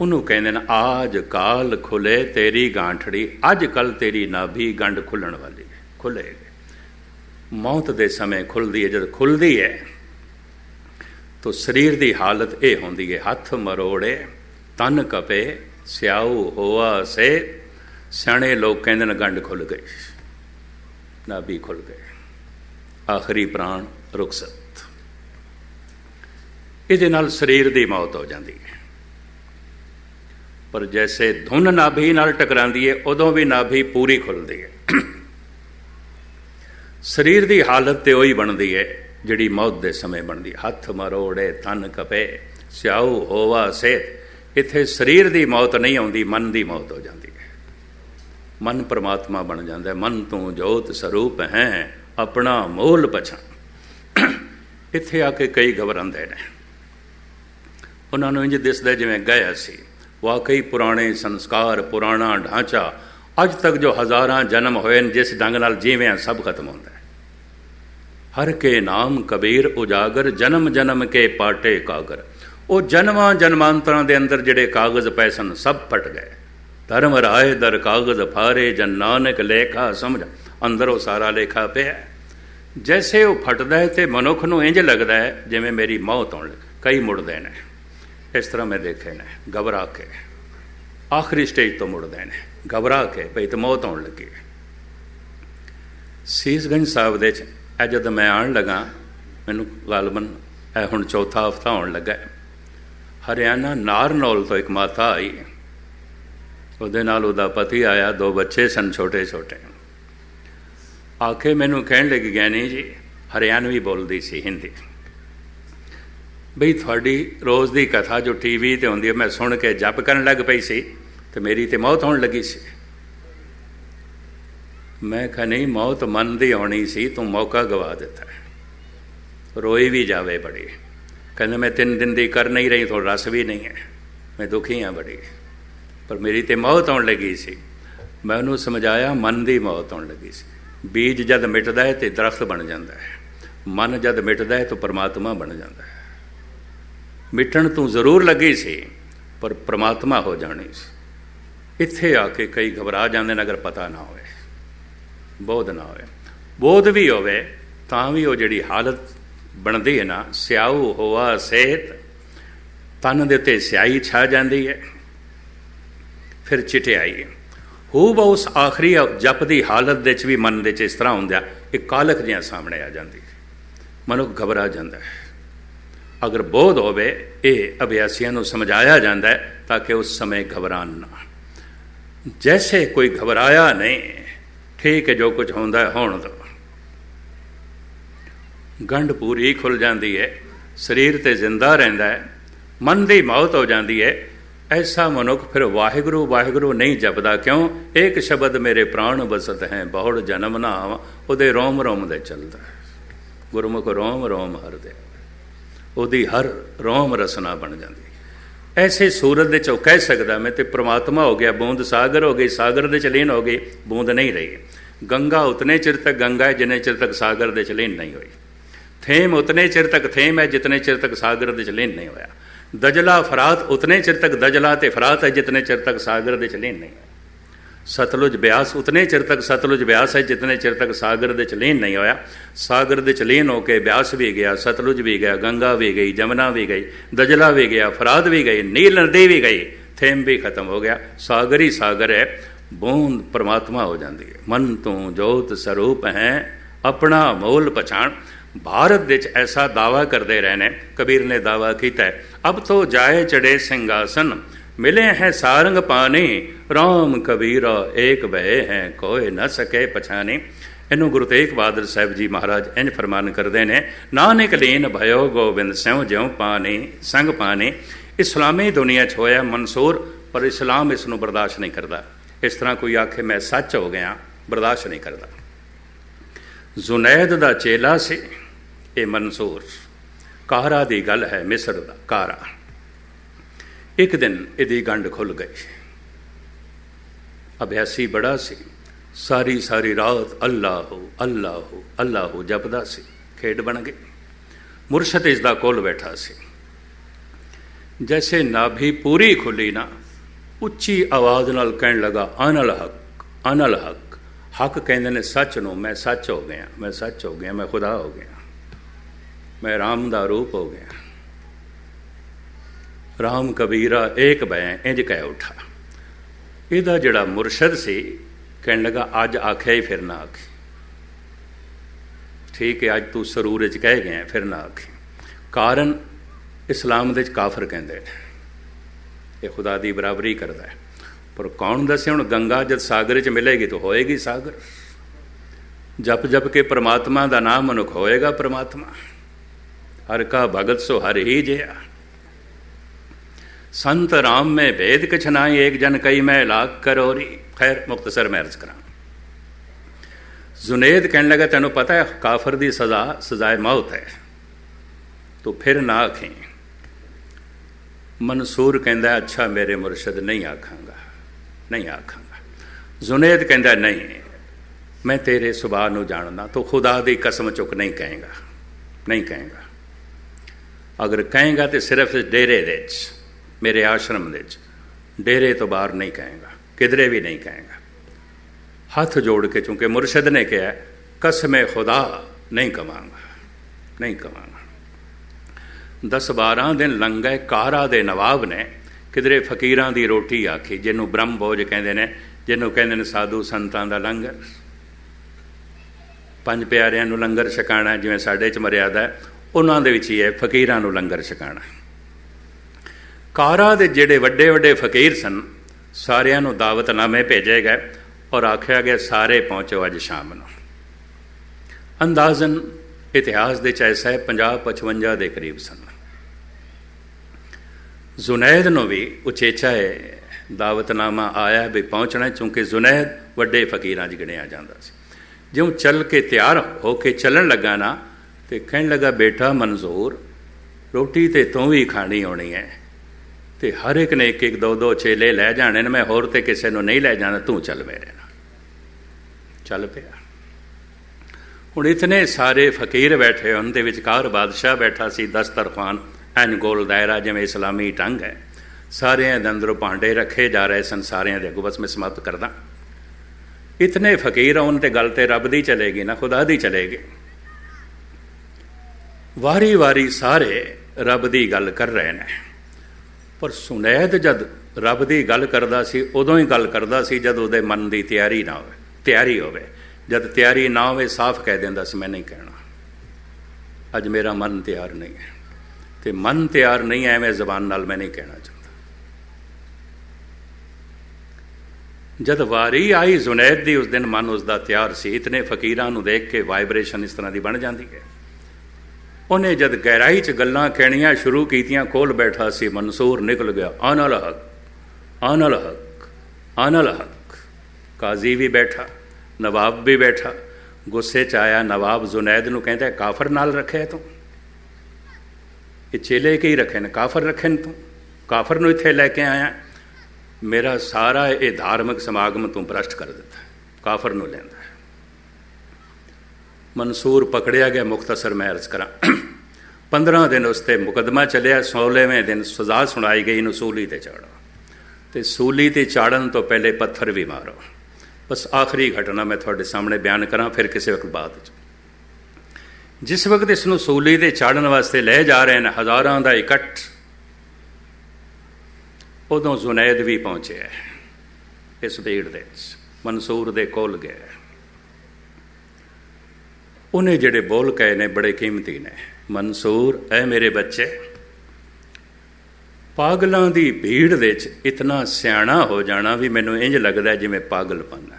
Speaker 1: ਉਹਨੂੰ ਕਹਿੰਦੇ ਨੇ, ਆਜ ਕਾਲ ਖੁੱਲੇ ਤੇਰੀ ਗਾਂਠੜੀ, ਅੱਜ ਕੱਲ ਤੇਰੀ ਨਾਭੀ ਗੰਢ ਖੁੱਲਣ ਵਾਲੀ ਹੈ ਖੁੱਲੇਗੀ ਮੌਤ ਦੇ ਸਮੇਂ ਖੁੱਲਦੀ ਹੈ, ਜਦ ਖੁੱਲਦੀ ਹੈ, ਤੋ ਸਰੀਰ ਦੀ ਹਾਲਤ ਇਹ ਹੁੰਦੀ ਹੈ, ਹੱਥ ਮਰੋੜੇ, ਤਨ ਕਪੇ, ਸਿਆਉ ਹੋਆ ਸੇ, ਸਿਆਣੇ ਲੋਕ ਕਹਿੰਦੇ ਨੇ ਗੰਢ ਖੁੱਲ ਗਈ ਨਾਭੀ ਖੁੱਲ ਗਏ। ਆਖਰੀ ਪ੍ਰਾਣ ਰੁਖਸਤ। ਇਹਦੇ ਨਾਲ ਸਰੀਰ ਦੀ ਮੌਤ ਹੋ ਜਾਂਦੀ ਹੈ। ਪਰ ਜੈਸੇ ਧੁਨ ਨਾਭੀ ਨਾਲ ਟਕਰਾਂਦੀ ਹੈ ਉਦੋਂ ਵੀ ਨਾਭੀ ਪੂਰੀ ਖੁੱਲਦੀ ਹੈ ਸਰੀਰ ਦੀ ਹਾਲਤ ਤੇ ਉਹੀ ਬਣਦੀ ਹੈ ਜਿਹੜੀ ਮੌਤ ਦੇ ਸਮੇਂ ਬਣਦੀ ਹੈ ਹੱਥ ਮਰੋੜੇ, ਤਨ ਕਪੇ ਸਿਆਉ ਹੋਵਾ ਸੇਤ। ਇੱਥੇ ਸਰੀਰ ਦੀ ਮੌਤ ਨਹੀਂ ਆਉਂਦੀ, ਮਨ ਦੀ ਮੌਤ ਹੋ ਜਾਂਦੀ ਹੈ ਮਨ ਪ੍ਰਮਾਤਮਾ ਬਣ ਜਾਂਦਾ ਹੈ ਮਨ ਤੋਂ ਜੋਤ ਸਰੂਪ ਹੈ, ਆਪਣਾ ਮੂਲ ਪਛਾਣ। ਇੱਥੇ ਆ ਕੇ ਕਈ ਘਬਰਾਉਂਦੇ ਨੇ। ਉਹਨਾਂ ਨੂੰ ਇੰਜ ਦਿਸਦਾ ਜਿਵੇਂ ਗਿਆ ਸੀ ਵਾਕਈ ਪੁਰਾਣੇ ਸੰਸਕਾਰ, ਪੁਰਾਣਾ ਢਾਂਚਾ, ਅੱਜ ਤੱਕ ਜੋ ਹਜ਼ਾਰਾਂ ਜਨਮ ਹੋਏ ਨੇ, ਜਿਸ ਢੰਗ ਨਾਲ ਜੀਵਿਆਂ ਸਭ ਖਤਮ ਹੁੰਦਾ ਹੈ। ਹਰ ਕੇ ਨਾਮ ਕਬੀਰ ਉਜਾਗਰ, ਜਨਮ ਜਨਮ ਕੇ ਪਾਟੇ ਕਾਗਰ। ਉਹ ਜਨਮਾਂ ਜਨਮਾਂਤਰਾਂ ਦੇ ਅੰਦਰ ਜਿਹੜੇ ਕਾਗਜ਼ ਪਏ ਸਨ, ਸਭ ਫਟ ਗਏ। ਧਰਮ ਰਾਏ ਦਰ ਕਾਗਜ਼ ਫਾਰੇ, ਜਨ ਨਾਨਕ ਲੇਖਾ ਸਮਝ, ਅੰਦਰ ਉਹ ਸਾਰਾ ਲੇਖਾ ਪਿਆ ਜੈਸੇ ਉਹ ਫਟਦਾ ਹੈ ਤੇ ਮਨੁੱਖ ਨੂੰ ਇੰਜ ਲੱਗਦਾ ਹੈ, ਜਿਵੇਂ ਮੇਰੀ ਮੌਤ ਆਉਣ ਕਈ ਮੁੜਦੇ ਨੇ। ਇਸ ਤਰ੍ਹਾਂ ਮੈਂ ਦੇਖੇ ਨੇ, ਘਬਰਾ ਕੇ। ਆਖਰੀ ਸਟੇਜ ਤੋਂ ਮੁੜਦੇ ਨੇ, ਘਬਰਾ ਕੇ ਭਈ ਤੇ ਮੌਤ ਆਉਣ ਲੱਗੀ ਸੀਸਗੰਜ ਸਾਹਿਬ ਦੇ ਚ, ਇਹ ਜਦ ਮੈਂ ਆਣ ਲਗਾ, ਮੈਨੂੰ ਗਾਲਬਨ ਇਹ ਹੁਣ ਚੌਥਾ ਹਫਤਾ ਆਉਣ ਲੱਗਾ ਹਰਿਆਣਾ ਨਾਰਨੌਲ ਤੋਂ ਇੱਕ ਮਾਤਾ ਆਈ ਉਹਦੇ ਨਾਲ ਉਹਦਾ ਪਤੀ ਆਇਆ, ਦੋ ਬੱਚੇ ਸਨ ਛੋਟੇ ਛੋਟੇ। ਆਖੇ ਮੈਨੂੰ ਕਹਿਣ ਲੱਗੀ, ਗਿਆਨੀ ਜੀ, ਹਰਿਆਣਵੀ ਬੋਲਦੀ ਸੀ ਹਿੰਦੀ। ਬਈ ਤੁਹਾਡੀ ਰੋਜ਼ ਦੀ ਕਥਾ ਜੋ ਟੀਵੀ ਤੇ ਹੁੰਦੀ ਹੈ, ਮੈਂ ਸੁਣ ਕੇ ਜਪ ਕਰਨ ਲੱਗ ਪਈ ਸੀ ਤੇ ਮੇਰੀ ਤੇ ਮੌਤ ਹੋਣ ਲੱਗੀ ਸੀ। ਮੈਂ ਕਿਹਾ, ਨਹੀਂ, ਮੌਤ ਮਨ ਦੀ ਆਉਣੀ ਸੀ, ਤੂੰ ਮੌਕਾ ਗਵਾ ਦਿੱਤਾ ਰੋਈ ਵੀ ਜਾਵੇ ਬੜੀ। ਕਹਿੰਦਾ, ਮੈਂ ਤਿੰਨ ਦਿਨ ਦੀ ਕਰ ਨਹੀਂ ਰਹੀ ਥੋੜਾ ਰਸ ਵੀ ਨਹੀਂ ਹੈ। ਮੈਂ ਦੁਖੀ ਹਾਂ ਬੜੀ। ਪਰ ਮੇਰੀ ਤੇ ਮੌਤ ਆਉਣ ਲੱਗੀ ਸੀ। ਮੈਂ ਉਹਨੂੰ ਸਮਝਾਇਆ, ਮਨ ਦੀ ਮੌਤ ਆਉਣ ਲੱਗੀ ਸੀ। ਬੀਜ ਜਦ ਮਿਟਦਾ ਹੈ ਤੇ ਦਰਖਤ ਬਣ ਜਾਂਦਾ ਹੈ। ਮਨ ਜਦ ਮਿਟਦਾ ਹੈ ਤਾਂ ਪਰਮਾਤਮਾ ਬਣ ਜਾਂਦਾ ਹੈ। ਮਿਟਣ ਤੋਂ ਜ਼ਰੂਰ ਲੱਗੀ ਸੀ, ਪਰ ਪ੍ਰਮਾਤਮਾ ਹੋ ਜਾਣੀ ਸੀ। ਇੱਥੇ ਆ ਕੇ ਕਈ ਘਬਰਾ ਜਾਂਦੇ ਨੇ ਅਗਰ ਪਤਾ ਨਾ ਹੋਵੇ। ਬੋਧ ਨਾ ਹੋਵੇ। ਬੋਧ ਵੀ ਹੋਵੇ, ਤਾਂ ਵੀ ਉਹ ਜਿਹੜੀ ਹਾਲਤ ਬਣਦੀ ਹੈ ਨਾ, ਸਿਆਉ ਹੋਆ ਸਿਹਤ ਤਨ ਦੇ ਉੱਤੇ ਸਿਆਹੀ ਛਾ ਜਾਂਦੀ ਹੈ, ਫਿਰ ਚਿਟਿਆਈ ਹੋ। ਬਾ ਉਸ ਆਖਰੀ ਜਪ ਦੀ ਹਾਲਤ ਦੇ ਵਿੱਚ ਵੀ ਮਨ ਦੇ ਵਿੱਚ ਇਸ ਤਰ੍ਹਾਂ ਹੁੰਦਾ ਇੱਕ ਕਾਲਖ ਜਿਹਾ ਸਾਹਮਣੇ ਆ ਜਾਂਦੀ ਮਨੁੱਖ ਘਬਰਾ ਜਾਂਦਾ ਹੈ। ਅਗਰ ਬੋਧ ਹੋਵੇ, ਇਹ ਅਭਿਆਸੀਆਂ ਨੂੰ ਸਮਝਾਇਆ ਜਾਂਦਾ ਹੈ ਤਾਂ ਕਿ ਉਸ ਸਮੇਂ ਘਬਰਾਨ ਨਾ। ਜੈਸੇ ਕੋਈ ਘਬਰਾਇਆ ਨਹੀਂ, ਠੀਕ ਹੈ, ਜੋ ਕੁਝ ਹੁੰਦਾ ਹੋਣ ਦੋ। ਗੰਢ ਪੂਰੀ ਖੁੱਲ ਜਾਂਦੀ ਹੈ, ਸਰੀਰ ਤੇ ਜ਼ਿੰਦਾ ਰਹਿੰਦਾ ਹੈ, ਮਨ ਦੀ ਮੌਤ ਹੋ ਜਾਂਦੀ ਹੈ, ਐਸਾ ਮਨੁੱਖ ਫਿਰ ਵਾਹਿਗੁਰੂ ਵਾਹਿਗੁਰੂ ਨਹੀਂ ਜਪਦਾ। ਕਿਉਂ? ਇੱਕ ਸ਼ਬਦ ਮੇਰੇ ਪ੍ਰਾਣ ਬਸਤ ਹੈ, ਬਹੁੜ ਜਨਮ ਨਾ ਉਹਦੇ ਰੋਮ ਰੋਮ ਦੇ ਚੱਲਦਾ ਗੁਰਮੁਖ ਰੋਮ ਰੋਮ ਹਰਦੇ। ਉਹਦੀ ਹਰ ਰੋਮ ਰਸਨਾ ਬਣ ਜਾਂਦੀ। ਐਸੇ ਸੂਰਤ ਦੇ ਚੋਂ ਕਹਿ ਸਕਦਾ ਮੈਂ ਤੇ ਪ੍ਰਮਾਤਮਾ ਹੋ ਗਿਆ, ਬੂੰਦ ਸਾਗਰ ਹੋ ਗਈ, ਸਾਗਰ ਦੇ ਚਲੀਨ ਹੋ ਗਈ ਬੂੰਦ ਨਹੀਂ ਰਹੀ। ਗੰਗਾ ਉਤਨੇ ਚਿਰ ਤੱਕ ਗੰਗਾ ਹੈ ਜਿੰਨੇ ਚਿਰ ਤੱਕ ਸਾਗਰ ਦੇ ਚਲੀਨ ਨਹੀਂ ਹੋਈ ਥੇਮ ਉਤਨੇ ਚਿਰ ਤੱਕ ਥੇਮ ਹੈ ਜਿਤਨੇ ਚਿਰ ਤੱਕ ਸਾਗਰ ਦੇ ਚਲੀਨ ਨਹੀਂ ਹੋਇਆ। ਦਜਲਾ ਫਰਾਤ ਉਤਨੇ ਚਿਰ ਤੱਕ ਦਜਲਾ ਤੇ ਫਰਾਤ ਹੈ ਜਿਤਨੇ ਚਿਰ ਤੱਕ ਸਾਗਰ ਦੇ ਚਲੀਨ ਨਹੀਂ ਹੋਇਆ ਸਤਲੁਜ ਬਿਆਸ, ਉਤਨੇ ਚਿਰ ਤੱਕ ਸਤਲੁਜ ਬਿਆਸ ਹੈ ਜਿਤਨੇ ਚਿਰ ਤੱਕ ਸਾਗਰ ਦੇ ਚਲੀਨ ਨਹੀਂ ਹੋਇਆ। ਸਾਗਰ ਦੇ ਚ ਲੀਨ ਹੋ ਕੇ ਬਿਆਸ ਵੀ ਗਿਆ, ਸਤਲੁਜ ਵੀ ਗਿਆ, ਗੰਗਾ ਵੀ ਗਈ, ਜਮਨਾ ਵੀ ਗਈ, ਦਜਲਾ ਵੀ ਗਿਆ ਫਰਾਦ ਵੀ ਗਈ, ਨੀਲ ਨਦੀ ਵੀ ਗਈ, ਥੇਮ ਵੀ ਖਤਮ ਹੋ ਗਿਆ। ਸਾਗਰ ਹੀ ਸਾਗਰ ਹੈ, ਬੋਂਦ ਪਰਮਾਤਮਾ ਹੋ ਜਾਂਦੀ ਹੈ। ਮਨ ਤੋਂ ਜੋਤ ਸਰੂਪ ਹੈ, ਆਪਣਾ ਮੋਲ ਪਛਾਣ। ਭਾਰਤ ਵਿੱਚ ਐਸਾ ਦਾਵਾ ਕਰਦੇ ਰਹੇ ਨੇ ਕਬੀਰ ਨੇ ਦਾਵਾ ਕੀਤਾ ਹੈ, ਅਬ ਤੋ ਜਾਏ ਚੜੇ ਸਿੰਘਾਸਨ ਮਿਲੇ ਹੈ ਸਾਰੰਗ ਪਾਣੀ RAM ਕਬੀਰਾ ਏਕ ਬਹਿ ਹੈ ਕੋਈ ਨਾ ਸਕੇ ਪਛਾਣੇ। ਇਹਨੂੰ ਗੁਰੂ ਤੇਗ ਬਹਾਦਰ ਸਾਹਿਬ ਜੀ ਮਹਾਰਾਜ ਇੰਜ ਫਰਮਾਨ ਕਰਦੇ ਨੇ, ਨਾਨਕ ਲੀਨ ਭਇਓ ਗੋਬਿੰਦ ਸਿਉ ਜਿਉ ਪਾਣੀ, ਸੰਗ ਪਾਣੀ। ਇਸਲਾਮੀ ਦੁਨੀਆ 'ਚ ਹੋਇਆ ਮਨਸੂਰ, ਪਰ ਇਸਲਾਮ ਇਸ ਨੂੰ ਬਰਦਾਸ਼ਤ ਨਹੀਂ ਕਰਦਾ। ਇਸ ਤਰ੍ਹਾਂ ਕੋਈ ਆਖੇ, ਮੈਂ ਸੱਚ ਹੋ ਗਿਆ, ਬਰਦਾਸ਼ਤ ਨਹੀਂ ਕਰਦਾ। ਜ਼ੁਨੈਦ ਦਾ ਚੇਲਾ ਸੀ, ਇਹ ਮਨਸੂਰ। ਕਾਹਰਾ ਦੀ ਗੱਲ ਹੈ ਮਿਸਰ ਦਾ ਕਾਹਰਾ। ਇੱਕ ਦਿਨ ਇਹਦੀ ਗੰਢ ਖੁੱਲ ਗਈ। ਅਭਿਆਸੀ ਬੜਾ ਸੀ। ਸਾਰੀ ਸਾਰੀ ਰਾਤ ਅੱਲਾਹੁ ਅੱਲਾਹੁ ਅੱਲਾਹੁ ਜਪਦਾ ਸੀ। ਖੇਡ ਬਣ ਗਈ। ਮੁਰਸ਼ਦ ਇਸ ਦਾ ਕੋਲ ਬੈਠਾ ਸੀ। ਜੈਸੇ ਨਾਭੀ ਪੂਰੀ ਖੁੱਲੀ ਨਾ, ਉੱਚੀ ਆਵਾਜ਼ ਨਾਲ ਕਹਿਣ ਲੱਗਾ, ਅਨਲ ਹਕ ਅਨਲ ਹਕ। ਹੱਕ ਕਹਿੰਦੇ ਨੇ, ਸੱਚ ਨੂੰ ਮੈਂ ਸੱਚ ਹੋ ਗਿਆ, ਮੈਂ ਸੱਚ ਹੋ ਗਿਆ, ਮੈਂ ਖੁਦਾ ਹੋ ਗਿਆ। ਮੈਂ ਰਾਮ ਦਾ ਰੂਪ ਹੋ ਗਿਆ। ਰਾਮ ਕਬੀਰਾ ਏਕ ਬੈ ਇੰਜ ਕਹਿ ਉਠਾ। ਇਹਦਾ ਜਿਹੜਾ ਮੁਰਸ਼ਦ ਸੀ, ਕਹਿਣ ਲੱਗਾ, ਅੱਜ ਆਖਿਆ ਹੀ ਫਿਰ ਨਾ ਆਖੀ। ਠੀਕ ਹੈ, ਅੱਜ ਤੂੰ ਸਰੂਰ ਵਿੱਚ ਕਹਿ ਗਿਆ, ਫਿਰ ਨਾ ਆਖੀ। ਕਾਰਨ ਇਸਲਾਮ ਦੇ ਵਿੱਚ ਕਾਫਰ ਕਹਿੰਦੇ ਨੇ। ਇਹ ਖੁਦਾ ਦੀ ਬਰਾਬਰੀ ਕਰਦਾ ਹੈ। ਪਰ ਕੌਣ ਦੱਸੇ, ਹੁਣ ਗੰਗਾ ਜਦ ਸਾਗਰ 'ਚ ਮਿਲੇਗੀ ਤਾਂ ਹੋਏਗੀ ਸਾਗਰ। ਜਪ ਜਪ ਕੇ ਪ੍ਰਮਾਤਮਾ ਦਾ ਨਾਮ ਮਨੁੱਖ ਹੋਏਗਾ ਪ੍ਰਮਾਤਮਾ। ਹਰ ਕਾ ਭਗਤ ਸੋ ਹਰ ਹੀ ਜਿਆ ਸੰਤ ਰਾਮ में भेद कछ नाई एक जन कई मैं लाख करोरी खैर मुख्तसर मैं अर्ज करा जुनेद कहने लगा तेन पता है काफर दी सजा सजाए मौत है तो फिर ना आखें ਮਨਸੂਰ ਕਹਿੰਦਾ ਅੱਛਾ ਮੇਰੇ ਮੁਰਸ਼ਿਦ ਨਹੀਂ ਆਖਾਂਗਾ ਨਹੀਂ ਆਖਾਂਗਾ ਜ਼ੁਨੈਦ ਕਹਿੰਦਾ ਨਹੀਂ ਮੈਂ ਤੇਰੇ ਸੁਭਾਅ ਨੂੰ ਜਾਣਦਾ ਤੂੰ ਖੁਦਾ ਦੀ ਕਸਮ ਚੁੱਕ ਨਹੀਂ ਕਹੇਗਾ ਨਹੀਂ ਕਹੇਗਾ ਅਗਰ ਕਹੇਗਾ ਤੇ ਸਿਰਫ ਡੇਰੇ ਦੇ ਵਿੱਚ ਮੇਰੇ ਆਸ਼ਰਮ ਦੇ ਵਿੱਚ। ਡੇਰੇ ਤੋਂ ਬਾਹਰ ਨਹੀਂ ਕਹੇਗਾ, ਕਿਧਰੇ ਵੀ ਨਹੀਂ ਕਹੇਗਾ। ਹੱਥ ਜੋੜ ਕੇ ਚੁੰਕੇ ਮੁਰਸ਼ਿਦ ਨੇ ਕਿਹਾ, ਕਸਮੇ ਖੁਦਾ, ਨਹੀਂ ਕਵਾਂਗਾ ਨਹੀਂ ਕਵਾਂਗਾ। 10-12 ਦਿਨ ਲੰਘ ਲੰਘੇ ਕਾਰਾ ਦੇ ਨਵਾਬ ਨੇ ਕਿਧਰੇ ਫਕੀਰਾਂ ਦੀ ਰੋਟੀ ਆਖੀ, ਜਿਹਨੂੰ ਬ੍ਰਹਮ ਭੋਜ ਕਹਿੰਦੇ ਨੇ, ਜਿਹਨੂੰ ਕਹਿੰਦੇ ਨੇ ਸਾਧੂ ਸੰਤਾਂ ਦਾ ਲੰਗਰ। ਪੰਜ ਪਿਆਰਿਆਂ ਨੂੰ ਲੰਗਰ ਛਕਾਣਾ, ਜਿਵੇਂ ਸਾਡੇ 'ਚ ਮਰਿਆਦਾ ਹੈ, ਉਹਨਾਂ ਦੇ ਵਿੱਚ ਹੀ ਹੈ ਫਕੀਰਾਂ ਨੂੰ ਲੰਗਰ ਛਕਾਣਾ। ਕਾਰਾ ਦੇ ਜਿਹੜੇ ਵੱਡੇ ਵੱਡੇ ਫਕੀਰ ਸਨ, ਸਾਰਿਆਂ ਨੂੰ ਦਾਵਤਨਾਮੇ ਭੇਜੇ ਗਏ ਔਰ ਆਖਿਆ ਗਿਆ, ਸਾਰੇ ਪਹੁੰਚੋ ਅੱਜ ਸ਼ਾਮ ਨੂੰ। ਅੰਦਾਜ਼ਨ ਇਤਿਹਾਸ ਦੇ ਚ ਐਸਾ ਹੈ 50 55 ਦੇ ਕਰੀਬ ਸਨ। ਜ਼ੁਨੈਦ ਨੂੰ ਵੀ ਉਚੇਚਾ ਹੈ ਦਾਵਤਨਾਮਾ ਆਇਆ ਵੀ ਪਹੁੰਚਣਾ ਕਿਉਂਕਿ ਜ਼ੁਨੈਦ ਵੱਡੇ ਫਕੀਰਾਂ 'ਚ ਗਿਣਿਆ ਜਾਂਦਾ ਸੀ। ਜਿਉਂ ਚੱਲ ਕੇ ਤਿਆਰ ਹੋ ਕੇ ਚੱਲਣ ਲੱਗਾ ਨਾ, ਤੇ ਕਹਿਣ ਲੱਗਾ, ਬੇਟਾ, ਮਨਜ਼ੂਰ, ਰੋਟੀ ਤੇ ਤੂੰ ਵੀ ਖਾਣੀ ਹੋਣੀ ਹੈ। ਤੇ ਹਰ ਇੱਕ ਨੇ ਇੱਕ ਇੱਕ ਦੋ ਦੋ ਚੇਲੇ ਲੈ ਜਾਣੇ ਨੇ, ਮੈਂ ਹੋਰ ਤੇ ਕਿਸੇ ਨੂੰ ਨਹੀਂ ਲੈ ਜਾਣਾ, ਤੂੰ ਚੱਲ ਮੇਰੇ ਨਾਲ। ਚੱਲ ਪਿਆ। ਹੁਣ ਇਤਨੇ ਸਾਰੇ ਫਕੀਰ ਬੈਠੇ ਉਹਨਾਂ ਦੇ ਵਿਚਕਾਰ ਬਾਦਸ਼ਾਹ ਬੈਠਾ ਸੀ ਦਸਤਰਖਾਨ ਐਨ ਗੋਲ ਦਾਇਰਾ, ਜਿਵੇਂ ਇਸਲਾਮੀ ਢੰਗ ਹੈ। ਸਾਰਿਆਂ ਦੇ ਅੰਦਰੋਂ ਭਾਂਡੇ ਰੱਖੇ ਜਾ ਰਹੇ ਸਨ, ਸਾਰਿਆਂ ਦੇ ਅੱਗੋਂ ਬਸ ਮੈਂ ਸਮਾਪਤ ਕਰਦਾ। ਇਤਨੇ ਫਕੀਰ ਆਉਣ ਤੇ ਗੱਲ ਤੇ ਰੱਬ ਦੀ ਚਲੇਗੀ ਨਾ, ਖੁਦਾ ਦੀ ਚਲੇਗੀ। ਵਾਰੀ ਵਾਰੀ ਸਾਰੇ ਰੱਬ ਦੀ ਗੱਲ ਕਰ ਰਹੇ ਨੇ। ਪਰ ਸੁਨੈਦ ਜਦ ਰੱਬ ਦੀ ਗੱਲ ਕਰਦਾ ਸੀ, ਉਦੋਂ ਹੀ ਗੱਲ ਕਰਦਾ ਸੀ, ਜਦ ਉਹਦੇ ਮਨ ਦੀ ਤਿਆਰੀ ਨਾ ਹੋਵੇ, ਤਿਆਰੀ ਹੋਵੇ। ਜਦ ਤਿਆਰੀ ਨਾ ਹੋਵੇ, ਸਾਫ਼ ਕਹਿ ਦਿੰਦਾ ਸੀ, ਮੈਂ ਨਹੀਂ ਕਹਿਣਾ। ਅੱਜ ਮੇਰਾ ਮਨ ਤਿਆਰ ਨਹੀਂ ਹੈ। ਤੇ ਮਨ ਤਿਆਰ ਨਹੀਂ ਐ ਐਵੇਂ ਜ਼ਬਾਨ ਨਾਲ ਮੈਂ ਨਹੀਂ ਕਹਿਣਾ ਚਾਹੁੰਦਾ। ਜਦ ਵਾਰੀ ਆਈ ਜ਼ੁਨੈਦ ਦੀ ਉਸ ਦਿਨ ਮਨ ਉਸ ਦਾ ਤਿਆਰ ਸੀ। ਇਤਨੇ ਫਕੀਰਾਂ ਨੂੰ ਦੇਖ ਕੇ ਵਾਈਬ੍ਰੇਸ਼ਨ ਇਸ ਤਰ੍ਹਾਂ ਦੀ ਬਣ ਜਾਂਦੀ ਹੈ। ਉਹਨੇ ਜਦ ਗਹਿਰਾਈ 'ਚ ਗੱਲਾਂ ਕਹਿਣੀਆਂ ਸ਼ੁਰੂ ਕੀਤੀਆਂ ਕੋਲ ਬੈਠਾ ਸੀ, ਮਨਸੂਰ ਨਿਕਲ ਗਿਆ। ਆਨਲ ਹਕ ਆਨਲ ਹਕ ਆਨਲ ਹਕ। ਕਾਜ਼ੀ ਵੀ ਬੈਠਾ, ਨਵਾਬ ਵੀ ਬੈਠਾ। ਗੁੱਸੇ 'ਚ ਆਇਆ ਨਵਾਬ ਜ਼ੁਨੈਦ ਨੂੰ ਕਹਿੰਦਾ, ਕਾਫਰ ਨਾਲ ਰੱਖਿਆ ਤੂੰ? ਇਹ ਚੇਲੇ ਕੀ ਰੱਖੇ ਨੇ? ਕਾਫਰ ਰੱਖੇ ਨੇ ਤੂੰ? ਕਾਫਰ ਨੂੰ ਇੱਥੇ ਲੈ ਕੇ ਆਇਆ? ਮੇਰਾ ਸਾਰਾ ਇਹ ਧਾਰਮਿਕ ਸਮਾਗਮ ਤੂੰ ਭ੍ਰਸ਼ਟ ਕਰ ਦਿੱਤਾ। ਕਾਫਰ ਨੂੰ ਲੈਂਦਾ ਮਨਸੂਰ ਪਕੜਿਆ ਗਿਆ ਮੁਖਤਸਰ ਮੈਂ ਅਰਜ਼ ਕਰਾਂ। 15 ਦਿਨ ਉਸ ਤੇ ਮੁਕਦਮਾ ਚੱਲਿਆ 16ਵੇਂ ਦਿਨ ਸਜ਼ਾ ਸੁਣਾਈ ਗਈ ਨੂੰ ਸੂਲੀ ਤੇ ਚਾੜੋ। ਤੇ ਸੂਲੀ ਤੇ ਚਾੜਨ ਤੋਂ ਪਹਿਲੇ ਪੱਥਰ ਵੀ ਮਾਰੋ। ਬਸ ਆਖਰੀ ਘਟਨਾ ਮੈਂ ਤੁਹਾਡੇ ਸਾਹਮਣੇ ਬਿਆਨ ਕਰਾਂ, ਫਿਰ ਕਿਸੇ ਵਕਤ ਬਾਅਦ ਵਿੱਚ ਜਿਸ ਵਕਤ ਇਸ ਨੂੰ ਸੂਲੀ 'ਤੇ ਚਾੜਨ ਵਾਸਤੇ ਲੈ ਜਾ ਰਹੇ ਨੇ, ਹਜ਼ਾਰਾਂ ਦਾ ਇਕੱਠ, ਉਦੋਂ ਜ਼ੁਨੈਦ ਵੀ ਪਹੁੰਚਿਆ ਇਸ ਭੀੜ ਦੇ ਮਨਸੂਰ ਦੇ ਕੋਲ ਗਿਆ ਉਹਨੇ ਜਿਹੜੇ ਬੋਲ ਕਹੇ ਨੇ ਬੜੇ ਕੀਮਤੀ ਨੇ। ਮਨਸੂਰ, ਐ ਮੇਰੇ ਬੱਚੇ, ਪਾਗਲਾਂ ਦੀ ਭੀੜ ਦੇ ਵਿੱਚ ਇਤਨਾ ਸਿਆਣਾ ਹੋ ਜਾਣਾ ਵੀ ਮੈਨੂੰ ਇੰਜ ਲੱਗਦਾ ਜਿਵੇਂ ਪਾਗਲਪਨ ਹੈ।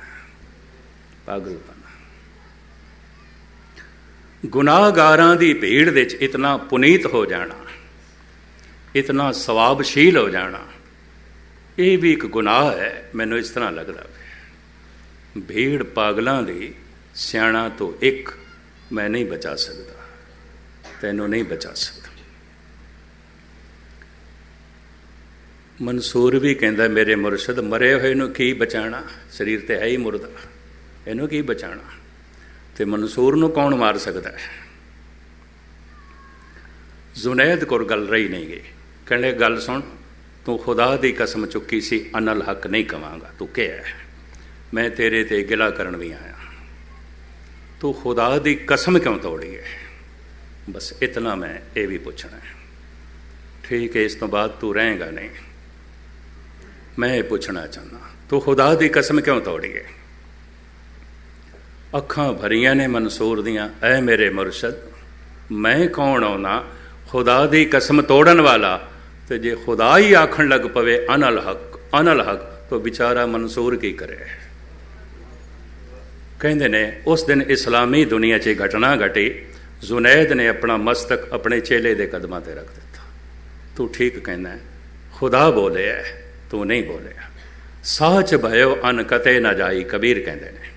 Speaker 1: ਪਾਗਲਪਨ ਗੁਨਾਹਗਾਰਾਂ ਦੀ ਭੀੜ ਦੇ ਵਿੱਚ ਇਤਨਾ ਪੁਨੀਤ ਹੋ ਜਾਣਾ, ਇਤਨਾ ਸਵਾਬਸ਼ੀਲ ਹੋ ਜਾਣਾ, ਇਹ ਵੀ ਇੱਕ ਗੁਨਾਹ ਹੈ, ਮੈਨੂੰ ਇਸ ਤਰ੍ਹਾਂ ਲੱਗਦਾ ਭੀੜ ਪਾਗਲਾਂ ਦੀ ਸਿਆਣਾ ਤੋਂ ਇੱਕ ਮੈਂ ਨਹੀਂ ਬਚਾ ਸਕਦਾ। ਤੈਨੂੰ ਨਹੀਂ ਬਚਾ ਸਕਦਾ। ਮਨਸੂਰ ਵੀ ਕਹਿੰਦਾ, ਮੇਰੇ ਮੁਰਸ਼ਦ ਮਰੇ ਹੋਏ ਨੂੰ ਕੀ ਬਚਾਣਾ ਸਰੀਰ ਤੇ ਹੈ ਹੀ ਮੁਰਦਾ। ਇਹਨੂੰ ਕੀ ਬਚਾਣਾ ਤੇ ਮਨਸੂਰ ਨੂੰ ਕੌਣ ਮਾਰ ਸਕਦਾ ਹੈ? ਜ਼ੁਨੈਦ ਕੋਲ ਗੱਲ ਰਹੀ ਨਹੀਂ ਗਈ। ਕਹਿੰਦੇ, ਗੱਲ ਸੁਣ, ਤੂੰ ਖੁਦਾ ਦੀ ਕਸਮ ਚੁੱਕੀ ਸੀ, ਅਨਲ ਹੱਕ ਨਹੀਂ ਕਵਾਂਗਾ। ਤੂੰ ਕਿਹਾ ਮੈਂ ਤੇਰੇ ਤੇ ਗਿਲਾ ਕਰਨ ਵੀ ਆਇਆ। ਤੂੰ ਖੁਦਾ ਦੀ ਕਸਮ ਕਿਉਂ ਤੋੜੀ ਹੈ? ਬਸ ਇਤਨਾ ਮੈਂ ਇਹ ਵੀ ਪੁੱਛਣਾ ਹੈ। ਠੀਕ ਹੈ, ਇਸ ਤੋਂ ਬਾਅਦ ਤੂੰ ਰਹੇਗਾ ਨਹੀਂ। ਮੈਂ ਇਹ ਪੁੱਛਣਾ ਚਾਹੁੰਦਾ, ਤੂੰ ਖੁਦਾ ਦੀ ਕਸਮ ਕਿਉਂ ਤੋੜੀ ਹੈ? ਅੱਖਾਂ ਭਰੀਆਂ ਨੇ ਮਨਸੂਰ ਦੀਆਂ, ਐ ਮੇਰੇ ਮੁਰਸ਼ਦ, ਮੈਂ ਕੌਣ ਆਉਣਾ ਖੁਦਾ ਦੀ ਕਸਮ ਤੋੜਨ ਵਾਲਾ, ਤੇ ਜੇ ਖੁਦਾ ਹੀ ਆਖਣ ਲੱਗ ਪਵੇ ਅਨਲ ਹਕ ਅਨਲ ਹਕ, ਤਾਂ ਵਿਚਾਰਾ ਮਨਸੂਰ ਕੀ ਕਰੇ? ਕਹਿੰਦੇ ਨੇ, ਉਸ ਦਿਨ ਇਸਲਾਮੀ ਦੁਨੀਆ 'ਚ ਘਟਨਾ ਘਟੀ। ਜ਼ੁਨੈਦ ਨੇ ਆਪਣਾ ਮਸਤਕ ਆਪਣੇ ਚੇਲੇ ਦੇ ਕਦਮਾਂ ਤੇ ਰੱਖ ਦਿੱਤਾ। ਤੂੰ ਠੀਕ ਕਹਿੰਦਾ ਖੁਦਾ ਬੋਲਿਆ ਤੂੰ ਨਹੀਂ ਬੋਲਿਆ। ਸਾਚ ਭਇਓ, ਅਨ ਕਤੇ ਨਾ ਜਾਈ, ਕਬੀਰ ਕਹਿੰਦੇ ਨੇ।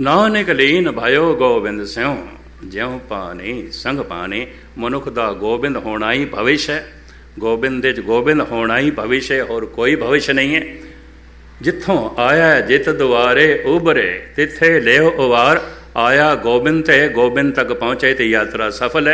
Speaker 1: ਨਾਨਕ ਲੀਨ ਭਇਓ, ਗੋਬਿੰਦ ਸਿਉ। ਜਿਉ ਪਾਣੀ ਸੰਗ ਪਾਣੀ, ਮਨੁੱਖ ਦਾ ਗੋਬਿੰਦ ਹੋਣਾ ਹੀ ਭਵਿਸ਼ ਹੈ। ਗੋਬਿੰਦ ਦੇ ਚ ਗੋਬਿੰਦ ਹੋਣਾ ਹੀ ਭਵਿਸ਼ ਹੈ, ਹੋਰ ਕੋਈ ਭਵਿਸ਼ ਨਹੀਂ ਹੈ। ਜਿੱਥੋਂ ਆਇਆ ਜਿਤ ਦੁਆਰੇ ਉਬਰੇ ਤਿੱਥੇ ਲਿਓ ਉਵਾਰ, ਆਇਆ ਗੋਬਿੰਦ ਤੇ ਗੋਬਿੰਦ ਤੱਕ ਪਹੁੰਚੇ ਤੇ ਯਾਤਰਾ ਸਫਲ ਹੈ।